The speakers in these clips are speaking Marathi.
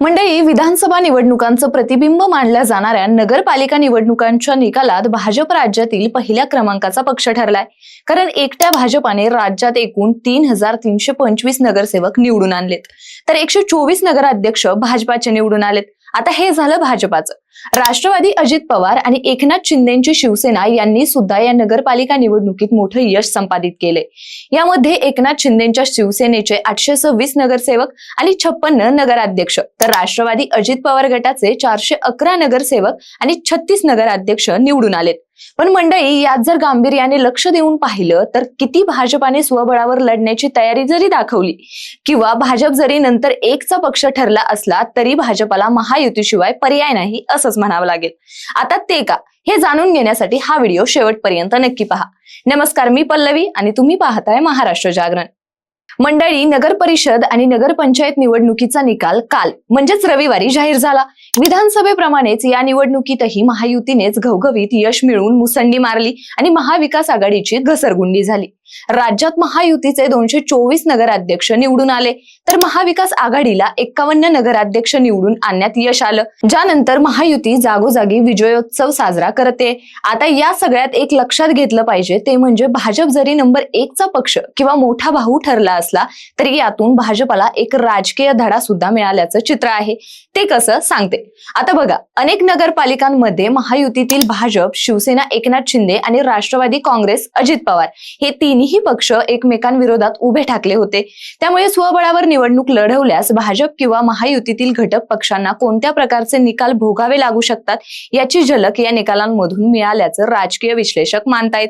मंडळी विधानसभा निवडणुकांचं प्रतिबिंब मानल्या जाणाऱ्या नगरपालिका निवडणुकांच्या निकालात भाजप राज्यातील पहिल्या क्रमांकाचा पक्ष ठरलाय. कारण एकट्या भाजपाने राज्यात एकूण तीन हजार तीनशे पंचवीस नगरसेवक निवडून आणलेत. तर एकशे चोवीस नगराध्यक्ष भाजपाचे निवडून आलेत. आता हे झालं भाजपाचं. राष्ट्रवादी अजित पवार आणि एकनाथ शिंदेची शिवसेना यांनी सुद्धा या नगरपालिका निवडणुकीत मोठं यश संपादित केले यामध्ये एकनाथ शिंदेच्या शिवसेनेचे आठशे सव्वीस नगरसेवक आणि छप्पन्न नगराध्यक्ष तर राष्ट्रवादी अजित पवार गटाचे चारशे अकरा नगरसेवक आणि छत्तीस नगराध्यक्ष निवडून आलेत. पण मंडळी यात जर गांभीर्याने लक्ष देऊन पाहिलं तर किती भाजपाने स्वबळावर लढण्याची तयारी जरी दाखवली किंवा भाजप जरी नंतर एकचा पक्ष ठरला असला तरी भाजपाला महायुतीशिवाय पर्याय नाही असंच म्हणावं लागेल. आता ते का? हे जाणून घेण्यासाठी हा व्हिडिओ शेवटपर्यंत नक्की पहा. नमस्कार मी पल्लवी आणि तुम्ही पाहताय महाराष्ट्र जागरण. मंडळी नगर परिषद आणि नगरपंचायत निवडणुकीचा निकाल काल म्हणजेच रविवारी जाहीर झाला. विधानसभेप्रमाणेच या निवडणुकीतही महायुतीनेच घवघवीत यश मिळवून मुसंडी मारली आणि महाविकास आघाडीची घसरगुंडी झाली. राज्यात महायुतीचे दोनशे चोवीस नगराध्यक्ष निवडून आले. तर महाविकास आघाडीला एक्कावन्न नगराध्यक्ष निवडून आणण्यात यश आलं. ज्यानंतर महायुती जागोजागी विजयोत्सव साजरा करते. आता या सगळ्यात एक लक्षात घेतलं पाहिजे ते म्हणजे भाजप जरी नंबर एकचा पक्ष किंवा मोठा भाऊ ठरला असला तरी यातून भाजपाला एक राजकीय धडा सुद्धा मिळाल्याचं चित्र आहे. ते कसं सांगते? आता बघा अनेक नगरपालिकांमध्ये महायुतीतील भाजप शिवसेना एकनाथ शिंदे आणि राष्ट्रवादी काँग्रेस अजित पवार हे तीन तिन्ही पक्ष एकमेकांविरोधात उभे ठाकले होते. त्यामुळे स्वबळावर निवडणूक लढवल्यास भाजप किंवा महायुतीतील घटक पक्षांना कोणत्या प्रकारचे निकाल भोगावे लागू शकतात याची झलक या निकालांमधून मिळाल्याचं राजकीय विश्लेषक मानतायत.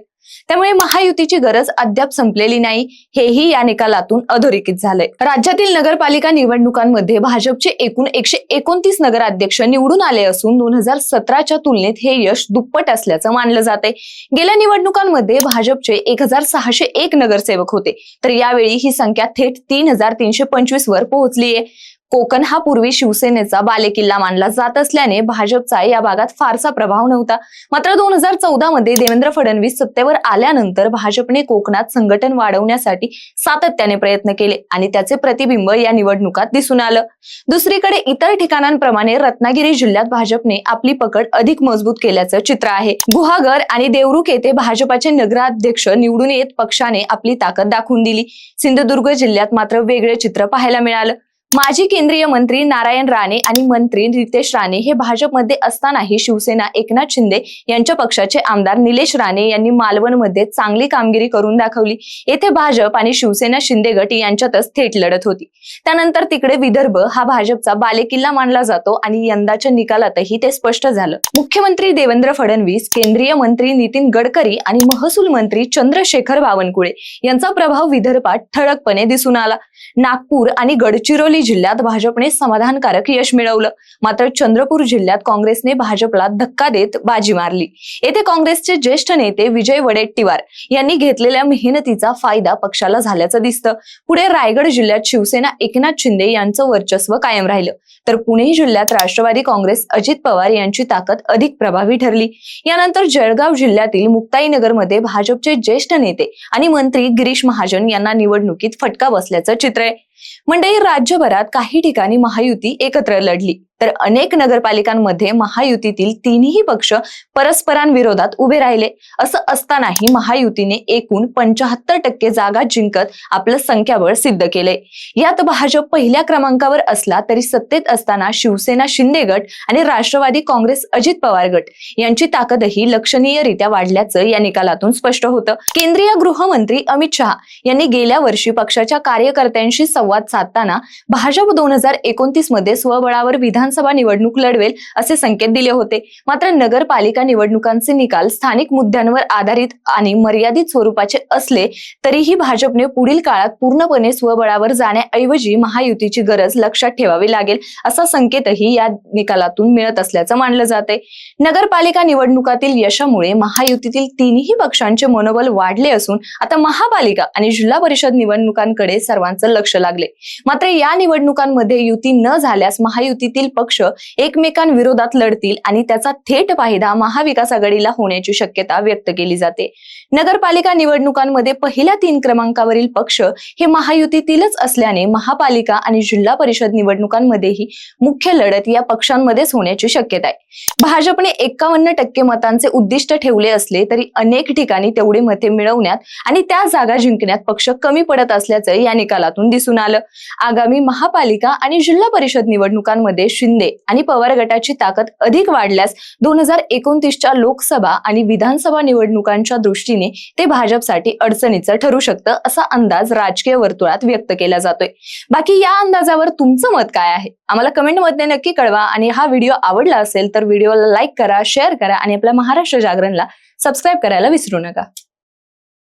त्यामुळे महायुतीची गरज अद्याप संपलेली नाही. हेही या निकालातून अधोरेखित झालंय. राज्यातील नगरपालिका निवडणुकांमध्ये भाजपचे एकूण एकशे एकोणतीस नगराध्यक्ष निवडून आले असून दोन हजार सतराच्या तुलनेत हे यश दुप्पट असल्याचं मानलं जाते गेल्या निवडणुकांमध्ये भाजपचे एक हजार सहाशे एक नगरसेवक होते. तर यावेळी ही संख्या थेट तीन हजार तीनशे पंचवीस वर पोहोचलीये. कोकण हा पूर्वी शिवसेनेचा बालेकिल्ला मानला जात असल्याने भाजपचा या भागात फारसा प्रभाव नव्हता. मात्र दोन हजार चौदा मध्ये देवेंद्र फडणवीस सत्तेवर आल्यानंतर भाजपने कोकणात संघटन वाढवण्यासाठी सातत्याने प्रयत्न केले आणि त्याचे प्रतिबिंब या निवडणुकात दिसून आलं. दुसरीकडे इतर ठिकाणांप्रमाणे रत्नागिरी जिल्ह्यात भाजपने आपली पकड अधिक मजबूत केल्याचं चित्र आहे. गुहागर आणि देवरुख येथे भाजपाचे नगराध्यक्ष निवडून येत पक्षाने आपली ताकद दाखवून दिली. सिंधुदुर्ग जिल्ह्यात मात्र वेगळे चित्र पाहायला मिळालं. माजी केंद्रीय मंत्री नारायण राणे आणि मंत्री रितेश राणे हे भाजपमध्ये असतानाही शिवसेना एकनाथ शिंदे यांच्या पक्षाचे आमदार निलेश राणे यांनी मालवणमध्ये चांगली कामगिरी करून दाखवली. येथे भाजप आणि शिवसेना शिंदे गट यांच्यातच थेट लढत होती. त्यानंतर तिकडे विदर्भ हा भाजपचा बालेकिल्ला मानला जातो आणि यंदाच्या निकालातही ते स्पष्ट झालं. मुख्यमंत्री देवेंद्र फडणवीस केंद्रीय मंत्री नितीन गडकरी आणि महसूल मंत्री चंद्रशेखर बावनकुळे यांचा प्रभाव विदर्भात ठळकपणे दिसून आला. नागपूर आणि गडचिरोली जिल्ह्यात भाजपने समाधानकारक यश मिळवलं. मात्र चंद्रपूर जिल्ह्यात काँग्रेसने भाजपला धक्का देत बाजी मारली. येथे काँग्रेसचे ज्येष्ठ नेते विजय वडेट्टीवार यांनी घेतलेल्या मेहनतीचा फायदा पक्षाला झाल्याचं दिसतं. पुढे रायगड जिल्ह्यात शिवसेना एकनाथ शिंदे यांचं वर्चस्व कायम राहिलं. तर पुणे जिल्ह्यात राष्ट्रवादी काँग्रेस अजित पवार यांची ताकद अधिक प्रभावी ठरली. यानंतर जळगाव जिल्ह्यातील मुक्ताईनगरमध्ये भाजपचे ज्येष्ठ नेते आणि मंत्री गिरीश महाजन यांना निवडणुकीत फटका बसल्याचं चित्र आहे. मंडळी राज्यभरात काही ठिकाणी महायुती एकत्र लढली. तर अनेक नगरपालिकांमध्ये महायुतीतील तिन्ही पक्ष परस्परांविरोधात उभे राहिले. असं असतानाही महायुतीने एकूण पंचाहत्तर टक्के जागा जिंकत आपलं संख्याबळ सिद्ध केले यात भाजप पहिल्या क्रमांकावर असला तरी सत्तेत असताना शिवसेना शिंदे गट आणि राष्ट्रवादी काँग्रेस अजित पवार गट यांची ताकदही लक्षणीयरित्या वाढल्याचं या निकालातून स्पष्ट होतं. केंद्रीय गृहमंत्री अमित शहा यांनी गेल्या वर्षी पक्षाच्या कार्यकर्त्यांशी संवाद साधताना भाजप दोन हजार एकोणतीसमध्ये स्वबळावर विधान विधानसभा निवडणूक लढवेल असे संकेत दिले होते. मात्र नगरपालिका निवडणुकांचे निकाल स्थानिक मुद्द्यांवर आधारित आणि मर्यादित स्वरूपाचे असले तरीही भाजपने पुढील काळात पूर्णपणे स्वबळावर जाण्याऐवजी महायुतीची गरज लक्षात ठेवावी लागेल असा संकेतही या निकालातून मिळत असल्याचं मानलं जाते. नगरपालिका निवडणुकातील यशामुळे महायुतीतील तिन्ही पक्षांचे मनोबल वाढले असून आता महापालिका आणि जिल्हा परिषद निवडणुकांकडे सर्वांचं लक्ष लागले. मात्र या निवडणुकांमध्ये युती न झाल्यास महायुतीतील पक्ष एकमेकांविरोधात लढतील आणि त्याचा थेट फायदा महाविकास आघाडीला होण्याची शक्यता व्यक्त केली जाते. नगरपालिका निवडणुकांमध्ये पहिल्या तीन क्रमांकावरील पक्ष हे महायुतीतीलच असल्याने महापालिका आणि जिल्हा परिषद निवडणुकांमध्येही मुख्य लढत या पक्षांमध्येच होण्याची शक्यता आहे. भाजपने एकावन्न टक्के मतांचे उद्दिष्ट ठेवले असले तरी अनेक ठिकाणी तेवढे मते मिळवण्यात आणि त्या जागा जिंकण्यात पक्ष कमी पडत असल्याचं या निकालातून दिसून आलं. आगामी महापालिका आणि जिल्हा परिषद निवडणुकांमध्ये शिंदे आणि पवार गटाची ताकद अधिक वाढल्यास दोन हजार एकोणतीसच्या लोकसभा आणि विधानसभा निवडणुकांच्या दृष्टीने ते भाजपसाठी अडचणीचं ठरू शकतं असा अंदाज राजकीय वर्तुळात व्यक्त केला जातोय. बाकी या अंदाजावर तुमचं मत काय आहे? आम्हाला कमेंटमध्ये नक्की कळवा आणि हा व्हिडिओ आवडला असेल तर व्हिडिओला लाईक करा शेअर करा आणि आपल्या महाराष्ट्र जागरणला सबस्क्राईब करायला विसरू नका.